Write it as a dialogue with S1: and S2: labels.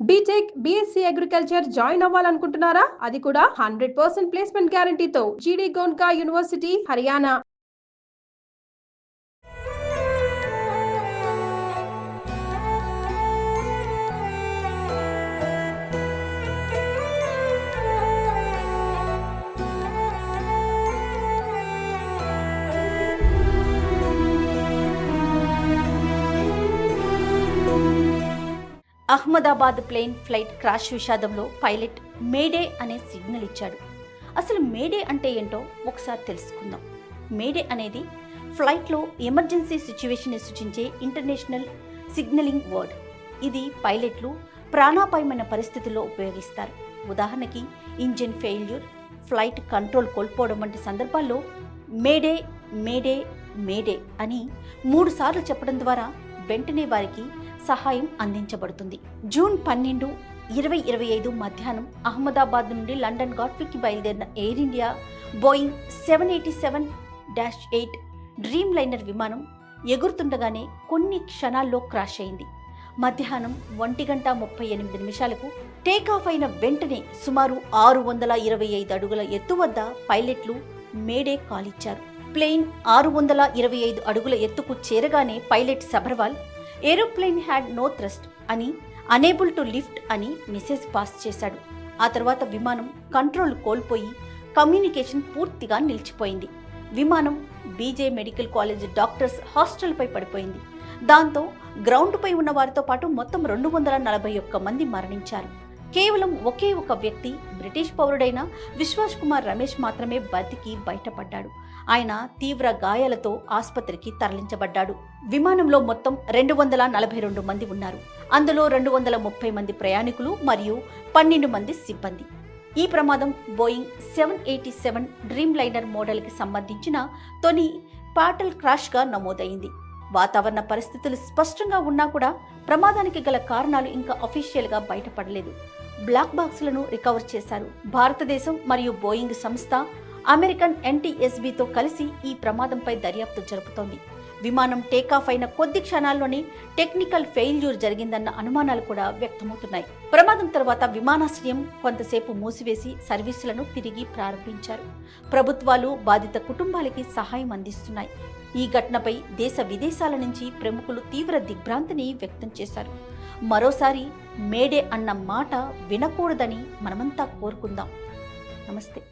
S1: BTech BSc agriculture join అవ్వాలనుకుంటున్నారా? అది కూడా hundred percent placement గ్యారంటీతో GD Goenka university Haryana
S2: Ahmedabad plane flight crash విషాదంలో pilot May Day అనే signal ఇచ్చాడు. అసలు మేడే అంటే ఏంటో ఒకసారి తెలుసుకుందాం. మేడే అనేది ఫ్లైట్లో ఎమర్జెన్సీ సిచ్యువేషన్ని సూచించే ఇంటర్నేషనల్ సిగ్నలింగ్ వర్డ్. ఇది పైలట్లు ప్రాణాపాయమైన పరిస్థితుల్లో ఉపయోగిస్తారు. ఉదాహరణకి ఇంజిన్ ఫెయిల్యూర్ ఫ్లైట్ కంట్రోల్ కోల్పోవడం వంటి సందర్భాల్లో మేడే మేడే మేడే అని మూడు సార్లు చెప్పడం ద్వారా వెంటనే వారికి సహాయం అందించబడుతుంది. జూన్ పన్నెండు ఇరవై ఇరవై ఐదు మధ్యాహ్నం అహ్మదాబాద్ నుండి లండన్ గాట్విక్కి బయలుదేరిన Air India Boeing seven eighty seven dash eight Dreamliner విమానం ఎగురుతుండగానే కొన్ని క్షణాల్లో క్రాష్ అయింది. మధ్యాహ్నం ఒంటి గంట ముప్పై ఎనిమిది నిమిషాలకు టేకాఫ్ అయిన వెంటనే సుమారు ఆరు వందల ఇరవై ఐదు అడుగుల ఎత్తు వద్ద పైలట్లు మేడే కాలిచ్చారు. ప్లేన్ ఆరు వందల ఇరవై ఐదు అడుగుల ఎత్తుకు చేరగానే pilot Sabharwal aeroplane had no thrust అని అనేబుల్ టు లిఫ్ట్ అని మెసేజ్ పాస్ చేశాడు. ఆ తర్వాత విమానం కంట్రోల్ కోల్పోయి కమ్యూనికేషన్ పూర్తిగా నిలిచిపోయింది. విమానం బీజే మెడికల్ కాలేజ్ డాక్టర్స్ హాస్టల్పై పడిపోయింది. దాంతో గ్రౌండ్పై ఉన్న వారితో పాటు మొత్తం రెండు వందల నలభై ఒక్క మంది మరణించారు. కేవలం ఒకే ఒక వ్యక్తి బ్రిటిష్ పౌరుడైన విశ్వాస్ కుమార్ రమేష్ మాత్రమే బతికి బయటపడ్డాడు. ఆయన తీవ్ర గాయాలతో ఆసుపత్రికి తరలించబడ్డాడు. విమానంలో మొత్తం రెండు వందల నలభై రెండు మంది ఉన్నారు. అందులో రెండు వందల ముప్పై మంది ప్రయాణికులు మరియు పన్నెండు మంది సిబ్బంది. ఈ ప్రమాదం Boeing seven eighty seven Dreamliner మోడల్కి సంబంధించిన తొలి పాటల్ క్రాష్గా నమోదైంది. వాతావరణ పరిస్థితులు స్పష్టంగా ఉన్నా కూడా ప్రమాదానికి గల కారణాలు ఇంకా అఫీషియల్గా బయటపడలేదు. బ్లాక్ బాక్స్లను రికవర్ చేశారు. భారతదేశం మరియు బోయింగ్ సంస్థ అమెరికన్ ఎన్టీఎస్బీతో కలిసి ఈ ప్రమాదంపై దర్యాప్తు జరుపుతోంది. విమానం టేకాఫ్ అయిన కొద్ది క్షణాల్లోనే టెక్నికల్ ఫెయిల్యూర్ జరిగిందన్న అనుమానాలు కూడా వ్యక్తమవుతున్నాయి. ప్రమాదం తర్వాత విమానాశ్రయం కొంతసేపు మూసివేసి సర్వీసులను తిరిగి ప్రారంభించారు. ప్రభుత్వాలు బాధిత కుటుంబాలకి సహాయం అందిస్తున్నాయి. ఈ ఘటనపై దేశ విదేశాల నుంచి ప్రముఖులు తీవ్ర దిగ్భ్రాంతిని వ్యక్తం చేశారు. మరోసారి మేడే అన్న మాట వినకూడదని మనమంతా కోరుకుందాం. నమస్తే.